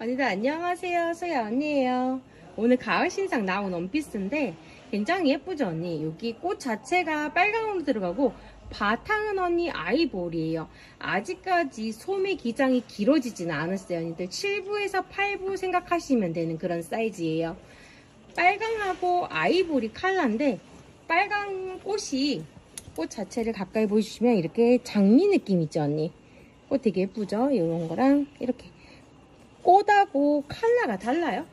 언니들 안녕하세요. 소야 언니예요. 오늘 가을 신상 나온 원피스인데 굉장히 예쁘죠 언니? 여기 꽃 자체가 빨강으로 들어가고 바탕은 언니 아이보리예요. 아직까지 소매 기장이 길어지지는 않았어요. 언니들 7부에서 8부 생각하시면 되는 그런 사이즈예요. 빨강하고 아이보리 컬러인데 빨강 꽃이 꽃 자체를 가까이 보여주시면 이렇게 장미 느낌 있죠 언니? 꽃 되게 예쁘죠? 이런 거랑 이렇게 꽃하고 컬러가 달라요.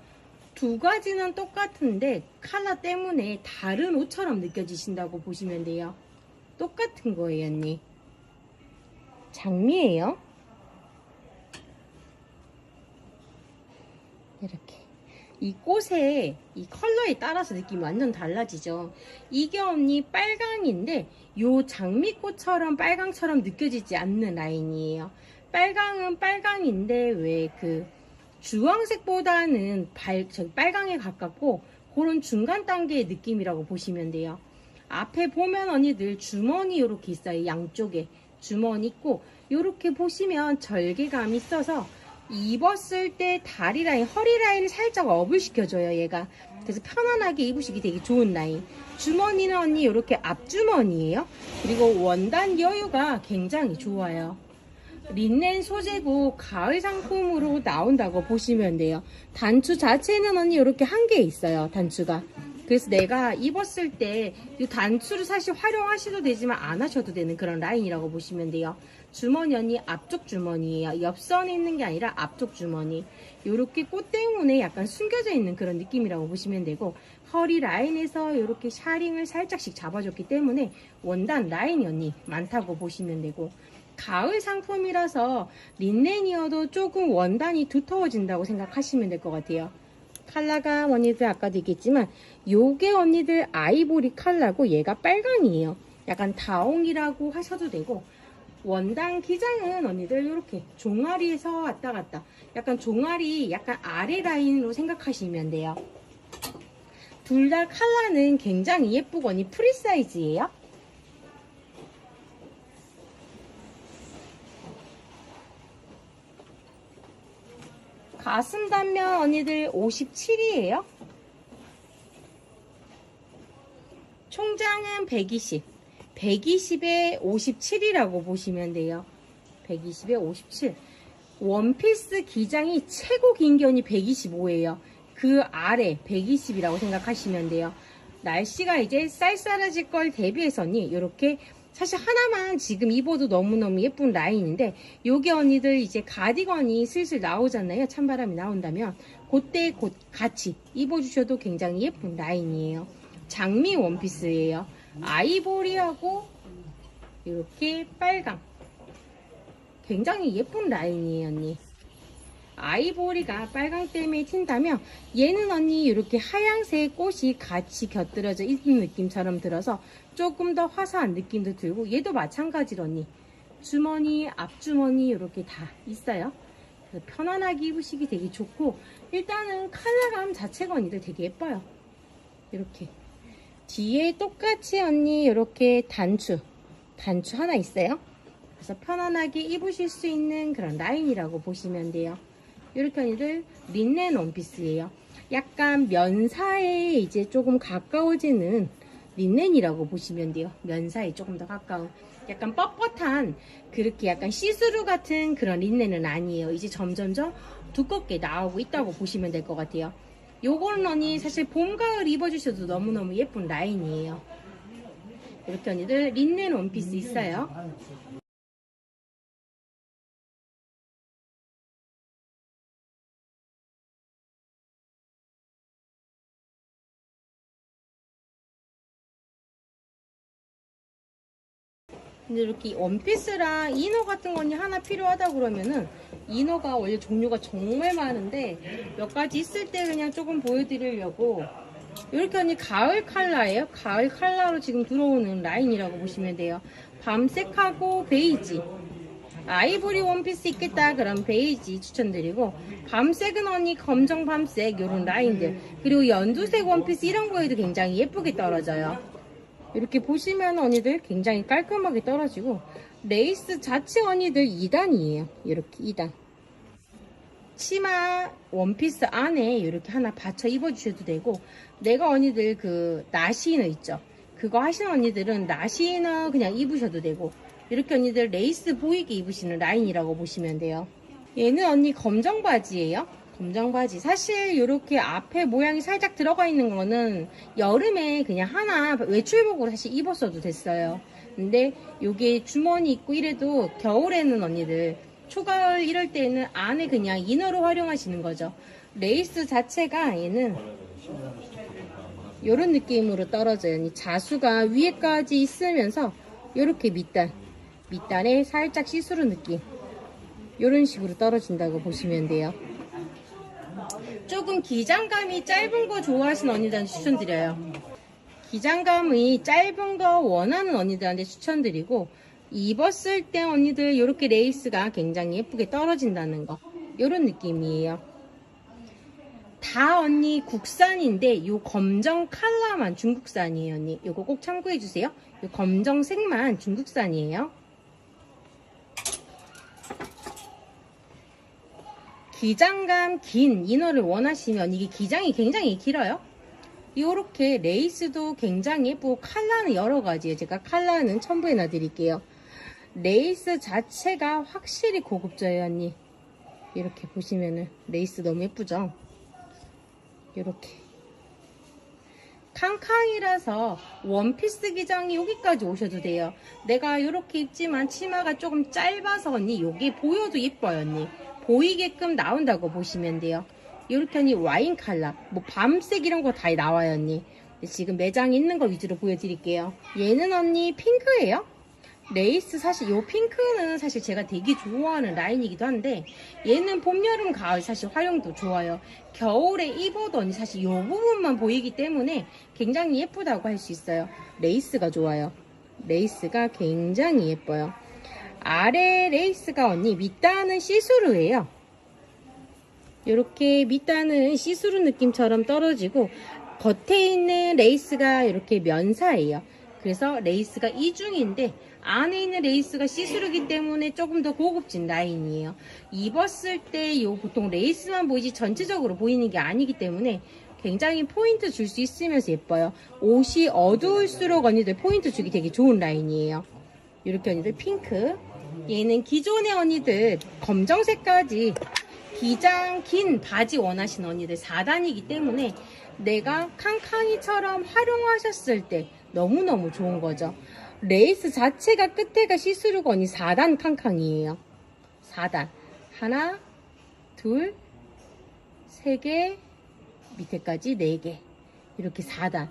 두 가지는 똑같은데 컬러 때문에 다른 옷처럼 느껴지신다고 보시면 돼요. 똑같은 거예요, 언니. 장미예요. 이렇게. 이 꽃의 이 컬러에 따라서 느낌이 완전 달라지죠. 이게 언니 빨강인데 요 장미꽃처럼 빨강처럼 느껴지지 않는 라인이에요. 빨강은 빨강인데 왜 그 주황색보다는 발, 저기 빨강에 가깝고 그런 중간 단계의 느낌이라고 보시면 돼요. 앞에 보면 언니들 주머니 이렇게 있어요. 양쪽에 주머니 있고 이렇게 보시면 절개감이 있어서 입었을 때 다리 라인, 허리 라인을 살짝 업을 시켜줘요, 얘가. 그래서 편안하게 입으시기 되게 좋은 라인. 주머니는 언니 이렇게 앞주머니예요. 그리고 원단 여유가 굉장히 좋아요. 린넨 소재고 가을 상품으로 나온다고 보시면 돼요. 단추 자체는 언니 이렇게 한 개 있어요, 단추가. 그래서 내가 입었을 때 이 단추를 사실 활용하셔도 되지만 안 하셔도 되는 그런 라인이라고 보시면 돼요. 주머니 언니 앞쪽 주머니예요. 옆선에 있는 게 아니라 앞쪽 주머니. 이렇게 꽃 때문에 약간 숨겨져 있는 그런 느낌이라고 보시면 되고 허리 라인에서 이렇게 샤링을 살짝씩 잡아줬기 때문에 원단 라인이 언니 많다고 보시면 되고 가을 상품이라서 린넨이어도 조금 원단이 두터워진다고 생각하시면 될 것 같아요. 컬러가 언니들 아까도 얘기했지만 요게 언니들 아이보리 컬러고 얘가 빨강이에요. 약간 다홍이라고 하셔도 되고 원단 기장은 언니들 이렇게 종아리에서 왔다 갔다 약간 종아리 약간 아래 라인으로 생각하시면 돼요. 둘다 컬러는 굉장히 예쁘고 언니 프리 사이즈예요. 가슴 단면 언니들 57이에요. 총장은 120. 120에 57이라고 보시면 돼요. 120에 57. 원피스 기장이 최고 긴 견이 125예요. 그 아래 120이라고 생각하시면 돼요. 날씨가 이제 쌀쌀해질 걸 대비해서니 이렇게 사실 하나만 지금 입어도 너무너무 예쁜 라인인데 요게 언니들 이제 가디건이 슬슬 나오잖아요. 찬바람이 나온다면 그때 곧 같이 입어주셔도 굉장히 예쁜 라인이에요. 장미 원피스예요. 아이보리하고 이렇게 빨강 굉장히 예쁜 라인이에요 언니 아이보리가 빨강 때문에 튄다면 얘는 언니 이렇게 하얀색 꽃이 같이 곁들여져 있는 느낌처럼 들어서 조금 더 화사한 느낌도 들고 얘도 마찬가지로 언니. 주머니 앞주머니 이렇게 다 있어요. 그래서 편안하게 입으시기 되게 좋고 일단은 컬러감 자체가 언니들 되게 예뻐요. 이렇게. 뒤에 똑같이 언니 이렇게 단추 단추 하나 있어요. 그래서 편안하게 입으실 수 있는 그런 라인이라고 보시면 돼요 이렇게 언니들 린넨 원피스예요. 약간 면사에 이제 조금 가까워지는 린넨이라고 보시면 돼요. 면사에 조금 더 가까운. 약간 뻣뻣한 그렇게 약간 시스루 같은 그런 린넨은 아니에요. 이제 점점점 두껍게 나오고 있다고 보시면 될 것 같아요. 요거는 언니 사실 봄, 가을 입어주셔도 너무너무 예쁜 라인이에요. 이렇게 언니들 린넨 원피스 있어요. 근데 이렇게 원피스랑 이너 같은 거 언니 하나 필요하다 그러면은 이너가 원래 종류가 정말 많은데 몇 가지 있을 때 그냥 조금 보여드리려고 이렇게 언니 가을 컬러예요. 가을 컬러로 지금 들어오는 라인이라고 보시면 돼요. 밤색하고 베이지. 아이보리 원피스 있겠다 그럼 베이지 추천드리고 밤색은 언니 검정 밤색 이런 라인들 그리고 연두색 원피스 이런 거에도 굉장히 예쁘게 떨어져요. 이렇게 보시면 언니들 굉장히 깔끔하게 떨어지고 레이스 자체 언니들 2단이에요. 이렇게 2단. 치마 원피스 안에 이렇게 하나 받쳐 입어주셔도 되고 내가 언니들 그 나시너 있죠 그거 하시는 언니들은 나시너 그냥 입으셔도 되고 이렇게 언니들 레이스 보이게 입으시는 라인이라고 보시면 돼요 얘는 언니 검정 바지예요 검정 바지 사실 이렇게 앞에 모양이 살짝 들어가 있는 거는 여름에 그냥 하나 외출복으로 사실 입었어도 됐어요 근데 요게 주머니 있고 이래도 겨울에는 언니들 초가을 이럴 때는 안에 그냥 이너로 활용하시는 거죠. 레이스 자체가 얘는 이런 느낌으로 떨어져요. 이 자수가 위에까지 있으면서 이렇게 밑단, 밑단에 살짝 시스루 느낌. 이런 식으로 떨어진다고 보시면 돼요. 조금 기장감이 짧은 거 좋아하시는 언니들한테 추천드려요. 기장감이 짧은 거 원하는 언니들한테 추천드리고 입었을 때 언니들 이렇게 레이스가 굉장히 예쁘게 떨어진다는 거 이런 느낌이에요. 다 언니 국산인데 요 검정 컬러만 중국산이에요 언니. 요거 꼭 참고해 주세요. 요 검정색만 중국산이에요 기장감 긴 이너를 원하시면 이게 기장이 굉장히 길어요 요렇게 레이스도 굉장히 예쁘고 컬러는 여러 가지예요. 제가 컬러는 첨부해 놔드릴게요. 레이스 자체가 확실히 고급져요, 언니. 이렇게 보시면은 레이스 너무 예쁘죠? 이렇게 캉캉이라서 원피스 기장이 여기까지 오셔도 돼요. 내가 이렇게 입지만 치마가 조금 짧아서 언니 여기 보여도 예뻐요, 언니. 보이게끔 나온다고 보시면 돼요. 이렇게 언니 와인 컬러, 뭐 밤색 이런 거 다 나와요 언니. 지금 매장에 있는 거 위주로 보여드릴게요. 얘는 언니 핑크예요. 레이스 사실 요 핑크는 사실 제가 되게 좋아하는 라인이기도 한데 얘는 봄, 여름, 가을 사실 활용도 좋아요. 겨울에 입어도 언니 사실 요 부분만 보이기 때문에 굉장히 예쁘다고 할 수 있어요. 레이스가 좋아요. 레이스가 굉장히 예뻐요. 아래 레이스가 언니 밑단은 시스루예요. 이렇게 밑단은 시스루 느낌처럼 떨어지고 겉에 있는 레이스가 이렇게 면사예요. 그래서 레이스가 이중인데 안에 있는 레이스가 시스루기 때문에 조금 더 고급진 라인이에요. 입었을 때 요 보통 레이스만 보이지 전체적으로 보이는 게 아니기 때문에 굉장히 포인트 줄 수 있으면서 예뻐요. 옷이 어두울수록 언니들 포인트 주기 되게 좋은 라인이에요. 이렇게 언니들 핑크. 얘는 기존의 언니들 검정색까지 기장 긴 바지 원하시는 언니들 4단이기 때문에 내가 캉캉이처럼 활용하셨을 때 너무너무 좋은 거죠. 레이스 자체가 끝에가 시스루가 언니 4단 캉캉이에요. 4단. 하나, 둘, 세 개, 밑에까지 4개. 이렇게 4단.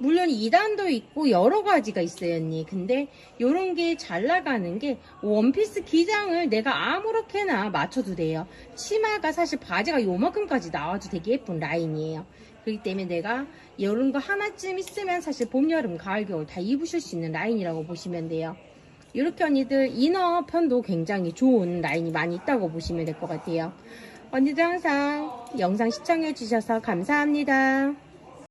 물론 2단도 있고 여러 가지가 있어요, 언니. 근데 요런 게 잘 나가는 게 원피스 기장을 내가 아무렇게나 맞춰도 돼요. 치마가 사실 바지가 요만큼까지 나와도 되게 예쁜 라인이에요. 그렇기 때문에 내가 이런 거 하나쯤 있으면 사실 봄, 여름, 가을, 겨울 다 입으실 수 있는 라인이라고 보시면 돼요. 이렇게 언니들 이너 편도 굉장히 좋은 라인이 많이 있다고 보시면 될 것 같아요. 언니들 항상 영상 시청해 주셔서 감사합니다.